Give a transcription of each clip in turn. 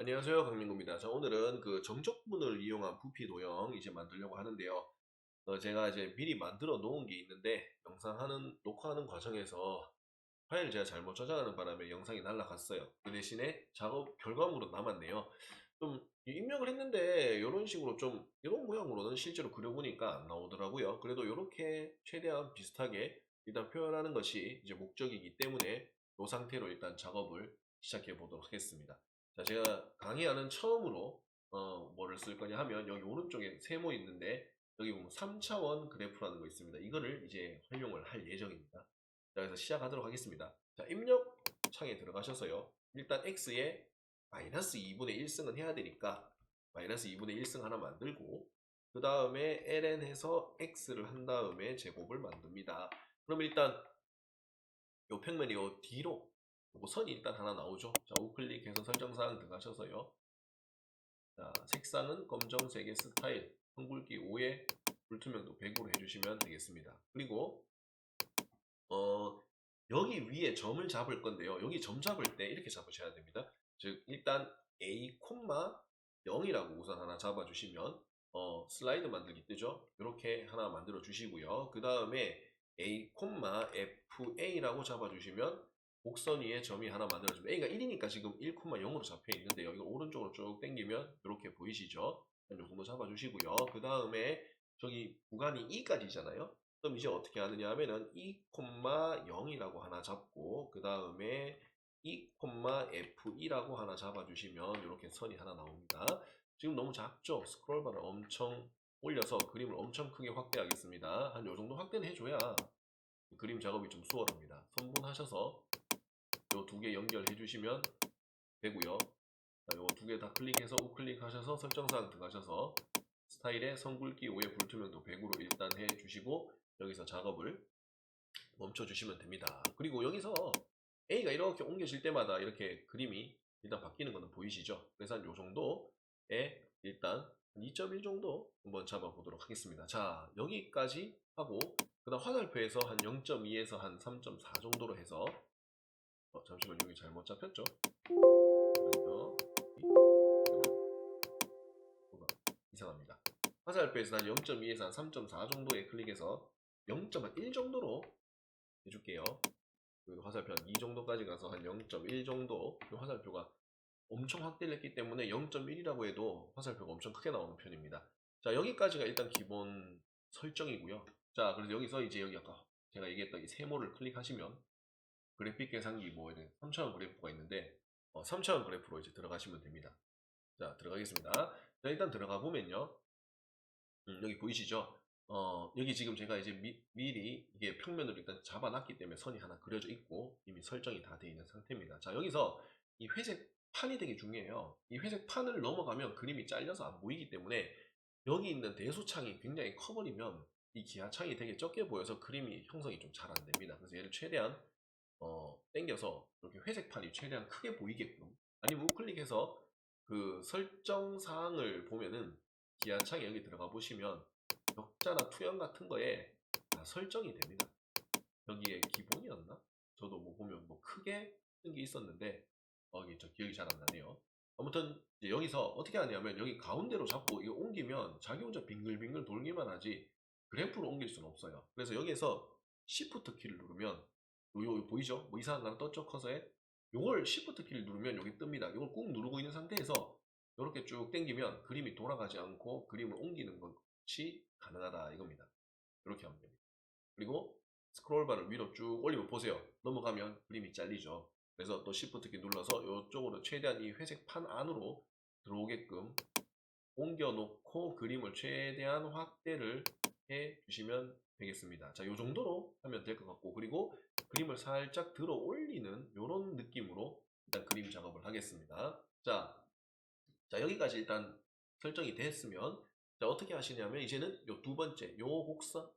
안녕하세요 강민구입니다. 자 오늘은 그 정적분을 이용한 부피 도형 이제 만들려고 하는데요. 어, 제가 이제 미리 만들어 놓은 게 있는데 영상하는 녹화하는 과정에서 파일을 제가 잘못 저장하는 바람에 영상이 날라갔어요. 그 대신에 작업 결과물은 남았네요. 좀 입력을 했는데 이런 식으로 좀 이런 모양으로는 실제로 그려보니까 안 나오더라고요. 그래도 이렇게 최대한 비슷하게 일단 표현하는 것이 이제 목적이기 때문에 이 상태로 일단 작업을 시작해 보도록 하겠습니다. 자, 제가 강의하는 처음으로 어, 뭐를 쓸 거냐 하면 여기 오른쪽에 세모 있는데 여기 보면 3차원 그래프라는 거 있습니다. 이거를 이제 활용을 할 예정입니다. 자, 그래서 시작하도록 하겠습니다. 자, 입력 창에 들어가셔서요. 일단 x에 마이너스 2분의 1승은 해야 되니까 마이너스 2분의 1승 하나 만들고 그 다음에 ln 해서 x를 한 다음에 제곱을 만듭니다. 그럼 일단 요 평면이 요 뒤로 요거 선이 일단 하나 나오죠. 자, 우클릭해서 설정사항 들어가셔서요. 자, 색상은 검정색의 스타일, 헝굵기 5에 불투명도 100으로 해주시면 되겠습니다. 그리고 어, 여기 위에 점을 잡을 건데요. 여기 점 잡을 때 이렇게 잡으셔야 됩니다. 즉 일단 A, 0이라고 우선 하나 잡아주시면 어, 슬라이드 만들기 뜨죠. 이렇게 하나 만들어 주시고요. 그 다음에 A, FA라고 잡아주시면 곡선 위에 점이 하나 만들어지면 A가 1이니까 지금 1,0으로 잡혀 있는데요. 이거 오른쪽으로 쭉 당기면 이렇게 보이시죠? 이 정도 잡아주시고요. 그 다음에 저기 구간이 2까지잖아요. 그럼 이제 어떻게 하느냐 하면은 2,0이라고 하나 잡고 그 다음에 2,f2라고 하나 잡아주시면 이렇게 선이 하나 나옵니다. 지금 너무 작죠? 스크롤바를 엄청 올려서 그림을 엄청 크게 확대하겠습니다. 한 요 정도 확대는 해줘야 그림 작업이 좀 수월합니다. 선분하셔서 요 두 개 연결해 주시면 되고요. 요 두 개 다 클릭해서 우클릭 하셔서 설정사항 들어가셔서 스타일에 선굵기 5의 불투명도 100으로 일단 해 주시고 여기서 작업을 멈춰 주시면 됩니다. 그리고 여기서 A가 이렇게 옮겨질 때마다 이렇게 그림이 일단 바뀌는 거는 보이시죠? 그래서 한 요 정도에 일단 2.1 정도 한번 잡아 보도록 하겠습니다. 자, 여기까지 하고 그 다음 화살표에서 한 0.2에서 한 3.4 정도로 해서 어, 잠시만 여기 잘못 잡혔죠? 뭐가 이상합니다. 화살표에서 한 0.2에서 한 3.4 정도에 클릭해서 0.1 정도로 해줄게요. 그리고 화살표 한 2 정도까지 가서 한 0.1 정도 그 화살표가 엄청 확대를 했기 때문에 0.1이라고 해도 화살표가 엄청 크게 나오는 편입니다. 자 여기까지가 일단 기본 설정이고요. 자 그래서 여기서 이제 여기 아까 제가 얘기했던 이 세모를 클릭하시면 그래픽 계산기 뭐 이런 3차원 그래프가 있는데 어, 3차원 그래프로 이제 들어가시면 됩니다. 자 들어가겠습니다. 자 일단 들어가 보면요. 음, 여기 보이시죠? 어, 여기 지금 제가 이제 미, 미리 이게 평면으로 일단 잡아놨기 때문에 선이 하나 그려져 있고 이미 설정이 다 되어 있는 상태입니다. 자 여기서 이 회색 판이 되게 중요해요. 이 회색 판을 넘어가면 그림이 잘려서 안 보이기 때문에 여기 있는 대소창이 굉장히 커버리면 이 기하창이 되게 적게 보여서 그림이 형성이 좀 잘 안 됩니다. 그래서 얘를 최대한 어, 땡겨서 이렇게 회색판이 최대한 크게 보이게끔 아니면 우클릭해서 그 설정 사항을 보면은 기하창에 여기 들어가 보시면 격자나 투영 같은 거에 다 설정이 됩니다. 여기에 기본이었나? 저도 뭐 보면 뭐 크게 뜬게 있었는데 어, 이게 저 기억이 잘 안 나네요. 아무튼 이제 여기서 어떻게 하냐면 여기 가운데로 잡고 이거 옮기면 자기 혼자 빙글빙글 돌기만 하지 그래프로 옮길 수는 없어요. 그래서 여기서 Shift 키를 누르면 요, 요 보이죠? 뭐 이상한 거 떴죠? 커서에 요걸 Shift 키를 누르면 여기 뜹니다. 이걸 꾹 누르고 있는 상태에서 이렇게 쭉 당기면 그림이 돌아가지 않고 그림을 옮기는 것이 가능하다 이겁니다. 이렇게 하면 됩니다. 그리고 스크롤바를 위로 쭉 올리면 보세요. 넘어가면 그림이 잘리죠. 그래서 또 Shift 키 눌러서 이쪽으로 최대한 이 회색 판 안으로 들어오게끔 옮겨 놓고 그림을 최대한 확대를 해 주시면 되겠습니다. 자, 이 정도로 하면 될 것 같고 그리고 그림을 살짝 들어 올리는 이런 느낌으로 일단 그림 작업을 하겠습니다. 자, 자 여기까지 일단 설정이 됐으면 자, 어떻게 하시냐면 이제는 요 두 번째 요 곡선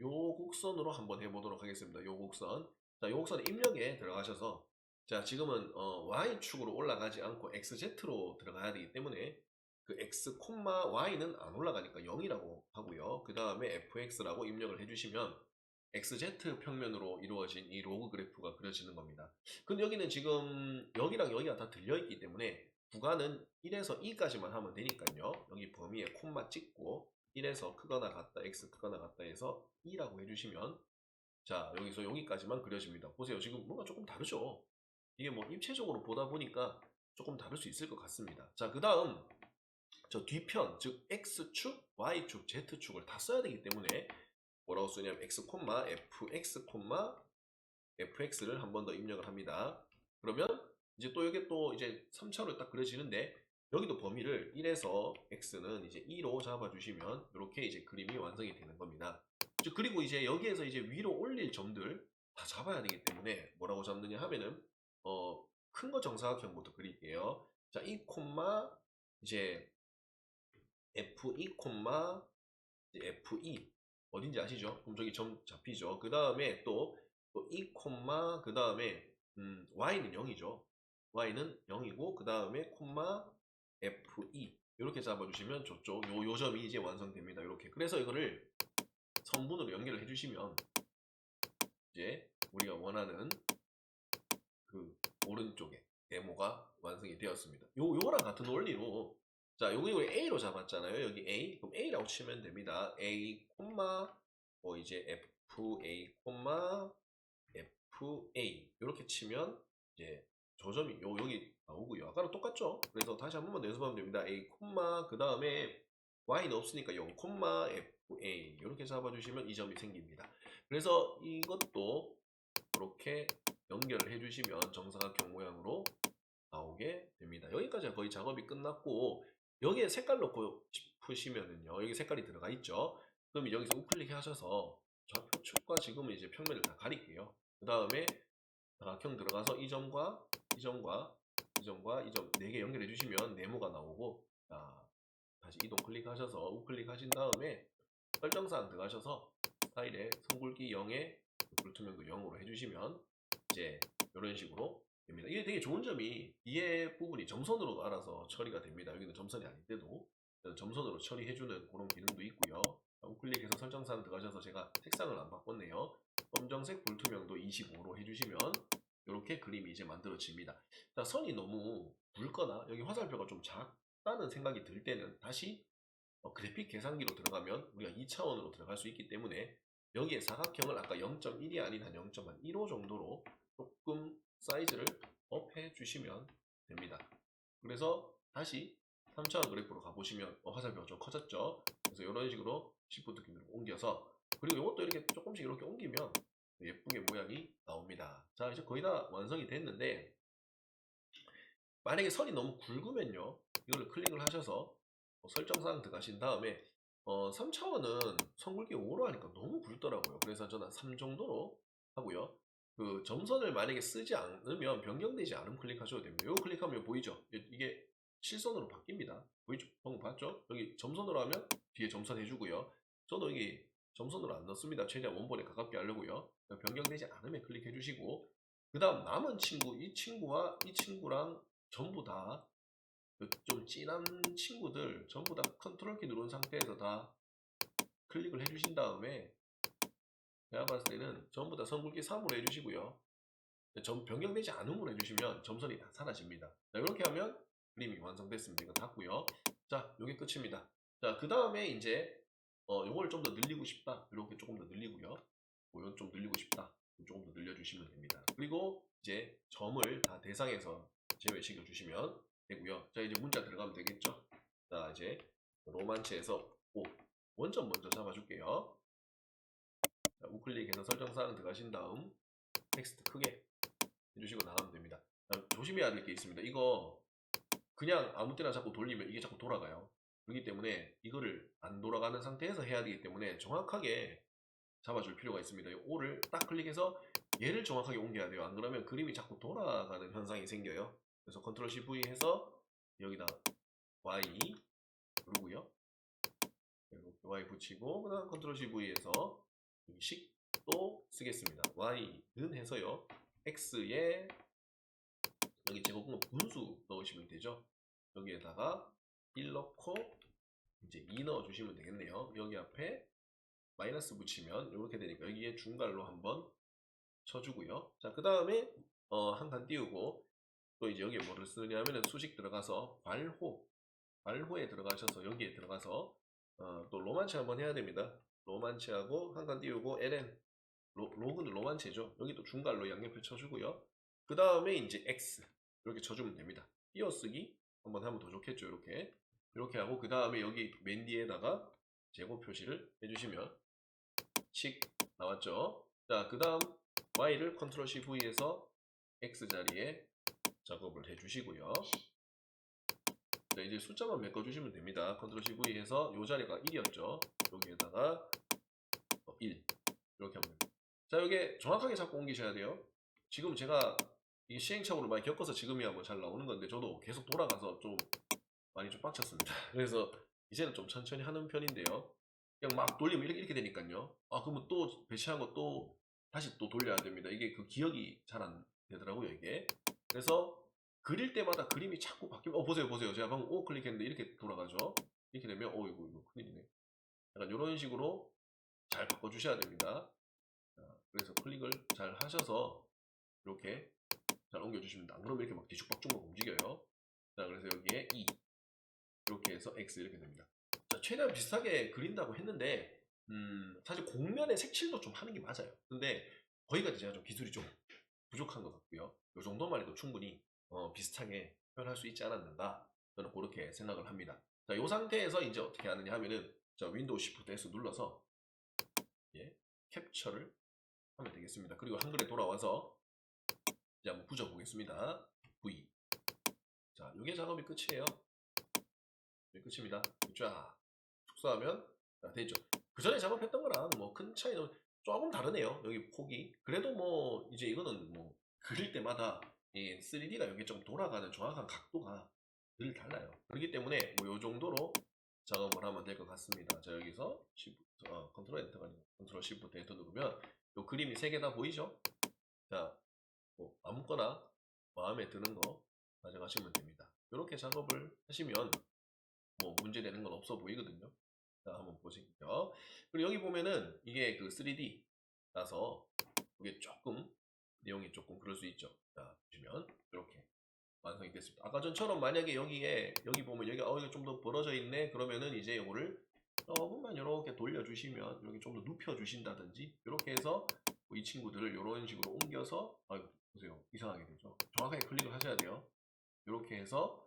요 곡선으로 한번 해보도록 하겠습니다. 요 곡선 자, 요 곡선 입력에 들어가셔서 자 지금은 어, Y축으로 올라가지 않고 XZ로 들어가야 되기 때문에 그 X, Y는 안 올라가니까 0이라고 하고요. 그 다음에 FX라고 입력을 해주시면 XZ 평면으로 이루어진 이 로그 그래프가 그려지는 겁니다. 근데 여기는 지금 여기랑 여기가 다 들려있기 때문에 구간은 1에서 2까지만 하면 되니까요. 여기 범위에 콤마 찍고 1에서 크거나 같다, x 크거나 같다 해서 2라고 해주시면 자 여기서 여기까지만 그려집니다. 보세요. 지금 뭔가 조금 다르죠? 이게 뭐 입체적으로 보다 보니까 조금 다를 수 있을 것 같습니다. 자, 그 다음 저 뒤편, 즉 x축, y축, z축을 다 써야 되기 때문에 뭐라고 쓰냐면 x, fx, fx를 한 번 더 입력을 합니다. 그러면 이제 또 이게 또 이제 3차로 딱 그려지는데 여기도 범위를 1에서 x는 이제 2로 잡아주시면 이렇게 이제 그림이 완성이 되는 겁니다. 즉, 그리고 이제 여기에서 이제 위로 올릴 점들 다 잡아야 되기 때문에 뭐라고 잡느냐 하면은 어, 큰 거 정사각형부터 그릴게요. 자, 2 콤마 이제 F2 콤마 이제 F2 어딘지 아시죠? 그럼 저기 점 잡히죠. 그 다음에 또2 콤마 그 다음에 음, Y는 0이죠. Y는 0이고 그 다음에 콤마 F2 이렇게 잡아주시면 좋죠. 요, 요 점이 이제 완성됩니다. 이렇게 그래서 이거를 성분으로 연결을 해주시면 이제 우리가 원하는 그 오른쪽에 네모가 완성이 되었습니다. 요 요거랑 같은 원리로 자 여기 우리 A로 잡았잖아요. 여기 A 그럼 A라고 치면 됩니다. A 콤마 뭐 이제 FA 콤마 FA 이렇게 치면 이제 저 점이 요 여기 나오고요. 아까랑 똑같죠? 그래서 다시 한 번만 더 연습하면 됩니다. A 콤마 그 다음에 Y는 없으니까 0 콤마 FA 이렇게 잡아주시면 이 점이 생깁니다. 그래서 이것도 이렇게 연결을 해주시면 정사각형 모양으로 나오게 됩니다. 여기까지 거의 작업이 끝났고 여기에 색깔 넣고 싶으시면은요 여기 색깔이 들어가 있죠. 그럼 여기서 우클릭 하셔서 좌표축과 지금은 이제 평면을 다 가릴게요. 그 다음에 사각형 들어가서 이 점과 이 점과 이 점과 이 점 네 개 연결해 주시면 네모가 나오고 자 다시 이동 클릭하셔서 우클릭 하신 다음에 설정사항 들어가셔서 스타일에 선굵기 0에 불투명도 0으로 해주시면 이제 이런 식으로 됩니다. 이게 되게 좋은 점이 뒤에 부분이 점선으로 알아서 처리가 됩니다. 여기는 점선이 아닌데도 점선으로 처리해주는 그런 기능도 있고요. 우클릭해서 설정사항 들어가셔서 제가 색상을 안 바꿨네요. 검정색 불투명도 25로 해주시면 이렇게 그림이 이제 만들어집니다. 자, 선이 너무 굵거나 여기 화살표가 좀 작다는 생각이 들 때는 다시 어, 그래픽 계산기로 들어가면 우리가 2차원으로 들어갈 수 있기 때문에 여기에 사각형을 아까 0.1이 아닌 한 0.15 정도로 조금 사이즈를 업해 주시면 됩니다. 그래서 다시 3차원 그래프로 가보시면 어, 화살표가 좀 커졌죠. 그래서 이런 식으로 Shift 키로 옮겨서 그리고 이것도 이렇게 조금씩 이렇게 옮기면 예쁘게 모양이 나옵니다. 자 이제 거의 다 완성이 됐는데 만약에 선이 너무 굵으면요 이거를 클릭을 하셔서 어, 설정사항 들어가신 다음에 어, 3차원은 선굵기 5로 하니까 너무 굵더라고요. 그래서 저는 3 정도로 하고요. 그 점선을 만약에 쓰지 않으면 변경되지 않으면 클릭하셔도 됩니다. 이거 클릭하면 보이죠? 이게 실선으로 바뀝니다. 보이죠? 방금 봤죠? 여기 점선으로 하면 뒤에 점선 해주고요. 저도 여기 점선으로 안 넣습니다. 최대한 원본에 가깝게 하려고요. 변경되지 않으면 클릭해 주시고 그 다음 남은 친구, 이 친구와 이 친구랑 전부 다 좀 진한 친구들 전부 다 컨트롤 키 누른 상태에서 다 클릭을 해 주신 다음에 제가 봤을 때는 전부 다 선굵기 3으로 해주시고요. 점 변경되지 않음으로 해주시면 점선이 다 사라집니다. 자, 이렇게 하면 그림이 완성됐습니다. 이거 닫고요. 자, 이게 끝입니다. 자, 그 다음에 이제 어, 요걸 좀 더 늘리고 싶다. 이렇게 조금 더 늘리고요. 이건 좀 늘리고 싶다. 조금 더 늘려주시면 됩니다. 그리고 이제 점을 다 대상에서 제외시켜 주시면 되고요. 자, 이제 문자 들어가면 되겠죠? 자, 이제 로만체에서 5 원점 먼저 잡아줄게요. 자, 우클릭해서 설정 사항 들어가신 다음 텍스트 크게 해주시고 나가면 됩니다. 자, 조심해야 될 게 있습니다. 이거 그냥 아무 때나 자꾸 돌리면 이게 자꾸 돌아가요. 그렇기 때문에 이거를 안 돌아가는 상태에서 해야 되기 때문에 정확하게 잡아줄 필요가 있습니다. 이 5를 딱 클릭해서 얘를 정확하게 옮겨야 돼요. 안 그러면 그림이 자꾸 돌아가는 현상이 생겨요. 그래서 컨트롤 C V 해서 여기다 Y 누르고요. 이렇게 Y 붙이고 그다음 컨트롤 C V에서 여기 식도 쓰겠습니다. Y는 해서요. X에 여기 제곱근 분수 넣으시면 되죠. 여기에다가 1 넣고 이제 2 넣어 주시면 되겠네요. 여기 앞에 마이너스 붙이면 이렇게 되니까 여기에 중괄로 한번 쳐주고요. 자, 그 다음에 어, 한 칸 띄우고 또 이제 여기에 뭐를 쓰냐면은 수식 들어가서 괄호 괄호에 들어가셔서 여기에 들어가서 어, 또 로만체 한번 해야 됩니다. 로만체하고 한칸 띄우고 ln 로, 로그는 로만체죠. 여기 또 중괄로 양옆에 쳐주고요. 그 다음에 이제 x 이렇게 쳐주면 됩니다. 띄어쓰기 한번 하면 더 좋겠죠. 이렇게 이렇게 하고 그 다음에 여기 맨 뒤에다가 제곱 표시를 해주시면 칙 나왔죠. 자, 그 다음 y를 컨트롤 C V에서 x 자리에 작업을 해주시고요. 자, 이제 숫자만 메꿔주시면 됩니다. 컨트롤 C V에서 이 자리가 1이었죠. 여기에다가 1 이렇게 하면 됩니다. 자, 여기 정확하게 잡고 옮기셔야 돼요. 지금 제가 이게 시행착오를 많이 겪어서 지금이야 뭐 잘 나오는 건데 저도 계속 돌아가서 좀 많이 좀 빡쳤습니다. 그래서 이제는 좀 천천히 하는 편인데요. 그냥 막 돌리면 이렇게, 이렇게 되니까요. 아, 그러면 또 배치한 거 또 다시 또 돌려야 됩니다. 이게 그 기억이 잘 안 되더라고요, 이게. 그래서 그릴 때마다 그림이 자꾸 바뀌면, 어, 보세요, 보세요. 제가 방금 O 클릭했는데 이렇게 돌아가죠. 이렇게 되면, 어, 이거, 이거 큰일이네. 약간 이런 식으로 잘 바꿔주셔야 됩니다. 자, 그래서 클릭을 잘 하셔서 이렇게 잘 옮겨주시면 안 그러면 이렇게 막 뒤죽박죽 막 움직여요. 자, 그래서 여기에 E. 이렇게 해서 X 이렇게 됩니다. 자, 최대한 비슷하게 그린다고 했는데, 음, 사실 공면의 색칠도 좀 하는 게 맞아요. 근데 거기까지 제가 좀 기술이 좀 부족한 것 같고요. 이 정도만 해도 충분히 어, 비슷하게 표현할 수 있지 않았는가 저는 그렇게 생각을 합니다. 자, 이 상태에서 이제 어떻게 하느냐 하면은 자, 윈도우 Shift S 눌러서 예, 캡처를 하면 되겠습니다. 그리고 한글에 돌아와서 이제 한번 붙여 보겠습니다. V. 자, 이게 작업이 끝이에요. 네, 끝입니다. 쫙 축소하면 자, 됐죠. 그 전에 작업했던 거랑 뭐 큰 차이는 조금 다르네요. 여기 폭이. 그래도 뭐 이제 이거는 뭐 그릴 때마다 이 3D가 여기 좀 돌아가는 정확한 각도가 늘 달라요. 그렇기 때문에 뭐 요 정도로 작업을 하면 될 것 같습니다. 자 여기서 Shift, 어, 컨트롤 엔터가 아니고 컨트롤 Shift 엔터 누르면 요 그림이 세 개 다 보이죠? 자, 뭐 아무거나 마음에 드는 거 가져가시면 됩니다. 이렇게 작업을 하시면 뭐 문제되는 건 없어 보이거든요. 자, 한번 보시고요. 그리고 여기 보면은 이게 그 3D라서 이게 조금 내용이 조금 그럴 수 있죠. 자, 보시면 이렇게 완성이 됐습니다. 아까 전처럼 만약에 여기에 여기 보면 여기 어 이거 좀 더 벌어져 있네. 그러면은 이제 이거를 조금만 이렇게 돌려주시면 여기 좀 더 눕혀 주신다든지 이렇게 해서 뭐이 친구들을 이런 식으로 옮겨서 아 보세요 이상하게 되죠. 정확하게 클릭을 하셔야 돼요. 이렇게 해서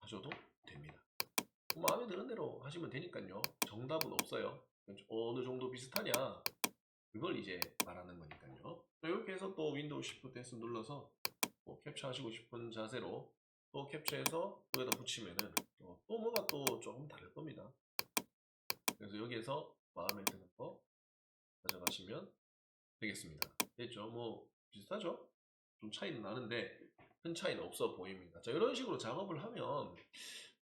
하셔도 됩니다. 뭐 마음에 드는 대로 하시면 되니까요. 정답은 없어요. 어느 정도 비슷하냐 그걸 이제 말하는 거니까요. 자, 이렇게 해서 또 윈도우 Shift S 눌러서 뭐 캡처하시고 싶은 자세로 또 캡처해서 여기다 붙이면은 또, 또 뭐가 또 조금 다를 겁니다. 그래서 여기에서 마음에 드는 거 가져가시면 되겠습니다. 됐죠? 뭐 비슷하죠? 좀 차이는 나는데 큰 차이는 없어 보입니다. 자 이런 식으로 작업을 하면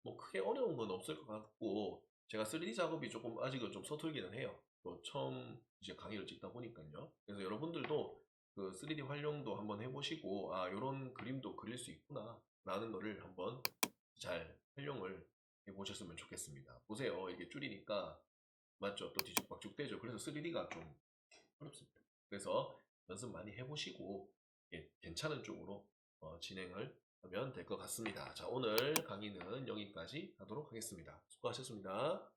뭐 크게 어려운 건 없을 것 같고 제가 3D 작업이 조금 아직은 좀 서툴기는 해요. 또 처음 이제 강의를 찍다 보니까요. 그래서 여러분들도 그 3D 활용도 한번 해보시고 아 이런 그림도 그릴 수 있구나 라는 거를 한번 잘 활용을 해보셨으면 좋겠습니다. 보세요 이게 줄이니까 맞죠? 또 뒤죽박죽 되죠. 그래서 3D가 좀 어렵습니다. 그래서 연습 많이 해보시고 예, 괜찮은 쪽으로 어, 진행을 하면 될 것 같습니다. 자 오늘 강의는 여기까지 하도록 하겠습니다. 수고하셨습니다.